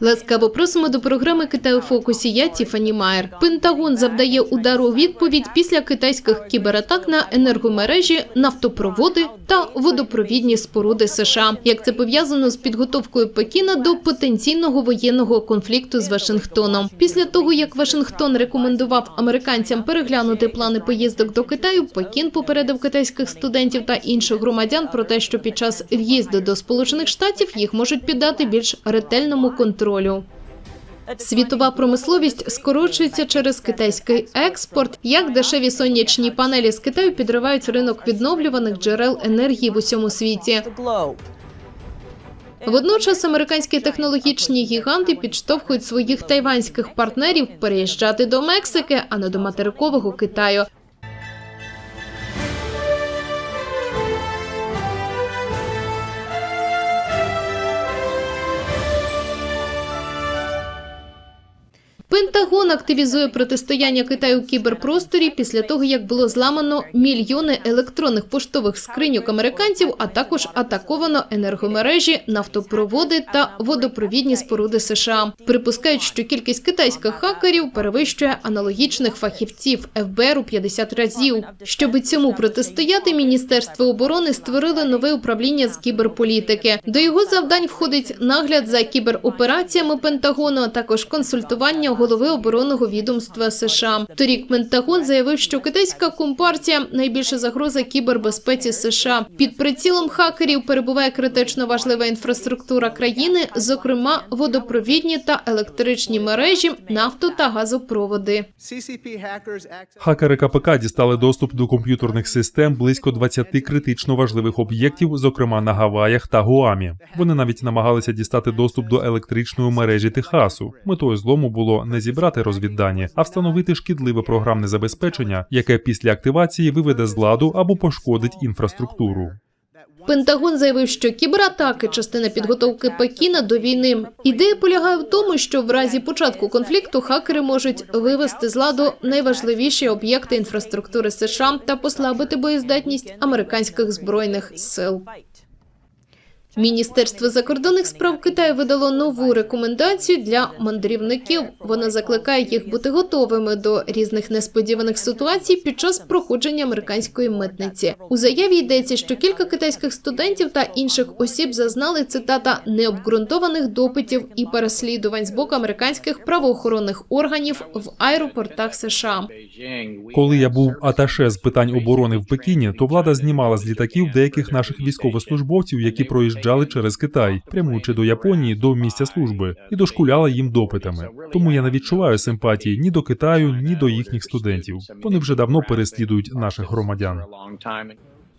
Ласкаво просимо до програми Китай у фокусі. Я Тіфані Майер. Пентагон завдає удару відповідь після китайських кібератак на енергомережі, нафтопроводи та водопровідні споруди США. Як це пов'язано з підготовкою Пекіна до потенційного воєнного конфлікту з Вашингтоном? Після того як Вашингтон рекомендував американцям переглянути плани поїздок до Китаю, Пекін попередив китайських студентів та інших громадян про те, що під час в'їзду до Сполучених Штатів їх можуть піддати більш ретельному контролю. Світова промисловість скорочується через китайський експорт. Як дешеві сонячні панелі з Китаю підривають ринок відновлюваних джерел енергії в усьому світі. Водночас американські технологічні гіганти підштовхують своїх тайванських партнерів переїжджати до Мексики, а не до материкового Китаю. Пентагон активізує протистояння Китаю у кіберпросторі після того, як було зламано мільйони електронних поштових скриньок американців, а також атаковано енергомережі, нафтопроводи та водопровідні споруди США. Припускають, що кількість китайських хакерів перевищує аналогічних фахівців ФБР у 50 разів. Щоби цьому протистояти, Міністерство оборони створило нове управління з кіберполітики. До його завдань входить нагляд за кіберопераціями Пентагону, а також консультування голови оборонного відомства США. Торік Пентагон заявив, що китайська компартія найбільша загроза кібербезпеці США. Під прицілом хакерів перебуває критично важлива інфраструктура країни, зокрема водопровідні та електричні мережі, нафто та газопроводи. Хакери КПК дістали доступ до комп'ютерних систем близько 20 критично важливих об'єктів, зокрема на Гаваях та Гуамі. Вони навіть намагалися дістати доступ до електричної мережі Техасу. Метою злому було не зібрати розвіддані, а встановити шкідливе програмне забезпечення, яке після активації виведе з ладу або пошкодить інфраструктуру. Пентагон заявив, що кібератаки частина підготовки Пекіна до війни. Ідея полягає в тому, що в разі початку конфлікту хакери можуть вивести з ладу найважливіші об'єкти інфраструктури США та послабити боєздатність американських збройних сил. Міністерство закордонних справ Китаю видало нову рекомендацію для мандрівників. Вона закликає їх бути готовими до різних несподіваних ситуацій під час проходження американської митниці. У заяві йдеться, що кілька китайських студентів та інших осіб зазнали цитата необґрунтованих допитів і переслідувань з боку американських правоохоронних органів в аеропортах США. Коли я був аташе з питань оборони в Пекіні, то влада знімала з літаків деяких наших військовослужбовців, які проїжджали через Китай, прямуючи до Японії до місця служби, і дошкуляла їм допитами. Тому я не відчуваю симпатії ні до Китаю, ні до їхніх студентів. Вони вже давно переслідують наших громадян.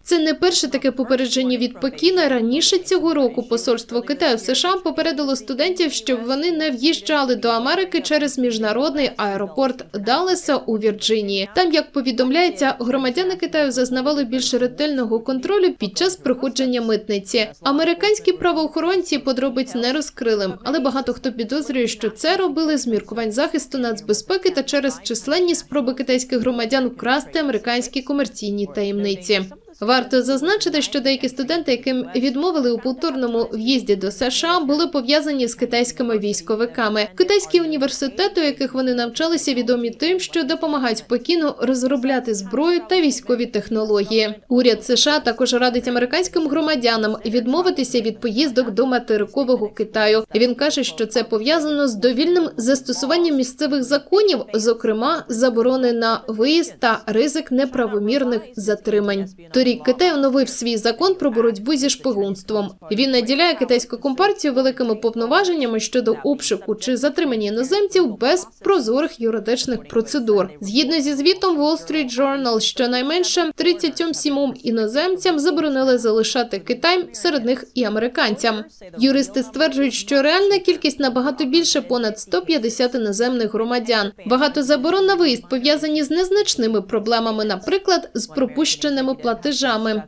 Це не перше таке попередження від Пекіна. Раніше цього року посольство Китаю в США попередило студентів, щоб вони не в'їжджали до Америки через міжнародний аеропорт Даллеса у Вірджинії. Там, як повідомляється, громадяни Китаю зазнавали більш ретельного контролю під час проходження митниці. Американські правоохоронці подробиць не розкрили, але багато хто підозрює, що це робили з міркувань захисту нацбезпеки та через численні спроби китайських громадян вкрасти американські комерційні таємниці. Варто зазначити, що деякі студенти, яким відмовили у повторному в'їзді до США, були пов'язані з китайськими військовиками. Китайські університети, у яких вони навчалися, відомі тим, що допомагають Пекіну розробляти зброю та військові технології. Уряд США також радить американським громадянам відмовитися від поїздок до материкового Китаю. Він каже, що це пов'язано з довільним застосуванням місцевих законів, зокрема заборони на виїзд та ризик неправомірних затримань. Торік Китай оновив свій закон про боротьбу зі шпигунством. Він наділяє китайську компартію великими повноваженнями щодо обшуку чи затримання іноземців без прозорих юридичних процедур. Згідно зі звітом Wall Street Journal, щонайменше 37 іноземцям заборонили залишати Китай, серед них і американцям. Юристи стверджують, що реальна кількість набагато більше понад 150 іноземних громадян. Багато заборон на виїзд пов'язані з незначними проблемами, наприклад, з пропущеними платежами.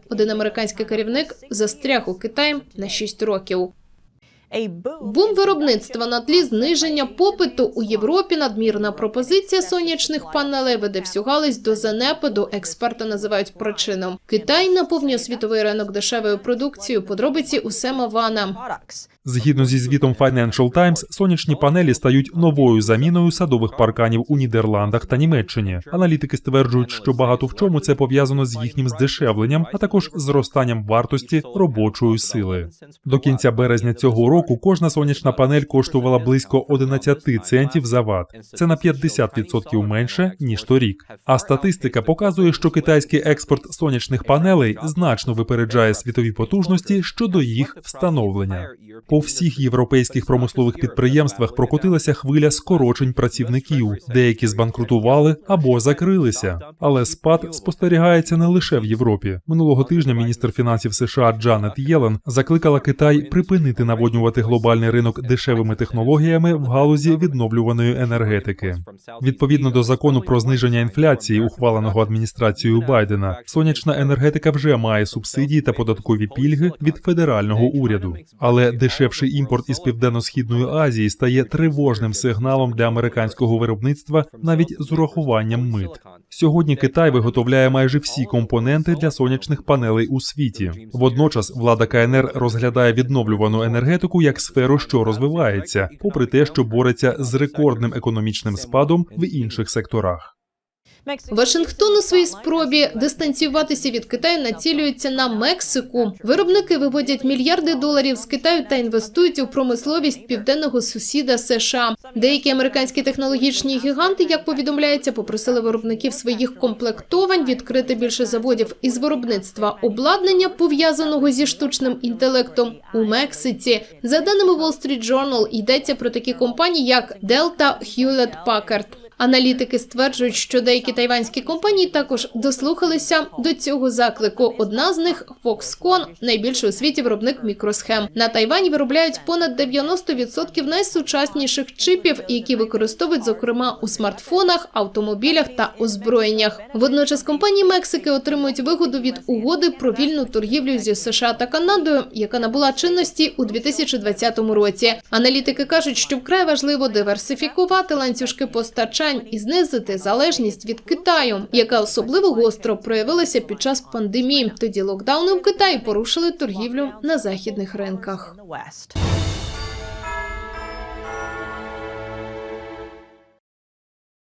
Один американський керівник застряг у Китаї на 6 років. Бум виробництва на тлі зниження попиту у Європі. Надмірна пропозиція сонячних панелей веде всю галузь до занепаду. Експерти називають причином. Китай наповнює світовий ринок дешевою продукцією. Подробиці у Сема Вана. Згідно зі звітом Financial Times, сонячні панелі стають новою заміною садових парканів у Нідерландах та Німеччині. Аналітики стверджують, що багато в чому це пов'язано з їхнім здешевленням, а також зростанням вартості робочої сили. До кінця березня цього року кожна сонячна панель коштувала близько 11 центів за ват. Це на 50% менше ніж торік. А статистика показує, що китайський експорт сонячних панелей значно випереджає світові потужності щодо їх встановлення. По всіх європейських промислових підприємствах прокотилася хвиля скорочень працівників. Деякі збанкрутували або закрилися. Але спад спостерігається не лише в Європі. Минулого тижня міністр фінансів США Джанет Єлен закликала Китай припинити наводнювати глобальний ринок дешевими технологіями в галузі відновлюваної енергетики. Відповідно до закону про зниження інфляції, ухваленого адміністрацією Байдена, сонячна енергетика вже має субсидії та податкові пільги від федерального уряду. Але дешевший імпорт із південно-східної Азії стає тривожним сигналом для американського виробництва навіть з урахуванням мит. Сьогодні Китай виготовляє майже всі компоненти для сонячних панелей у світі. Водночас влада КНР розглядає відновлювану енергетику як сферу, що розвивається, попри те, що бореться з рекордним економічним спадом в інших секторах. Вашингтон у своїй спробі дистанціюватися від Китаю націлюється на Мексику. Виробники виводять мільярди доларів з Китаю та інвестують у промисловість південного сусіда США. Деякі американські технологічні гіганти, як повідомляється, попросили виробників своїх комплектовань відкрити більше заводів із виробництва обладнання, пов'язаного зі штучним інтелектом у Мексиці. За даними Wall Street Journal, йдеться про такі компанії, як Delta Hewlett Packard. Аналітики стверджують, що деякі тайванські компанії також дослухалися до цього заклику. Одна з них Foxconn, найбільший у світі виробник мікросхем. На Тайвані виробляють понад 90% найсучасніших чипів, які використовують зокрема у смартфонах, автомобілях та озброєннях. Водночас компанії Мексики отримують вигоду від угоди про вільну торгівлю зі США та Канадою, яка набула чинності у 2020 році. Аналітики кажуть, що вкрай важливо диверсифікувати ланцюжки постачань і знизити залежність від Китаю, яка особливо гостро проявилася під час пандемії. Тоді локдауни в Китаї порушили торгівлю на західних ринках.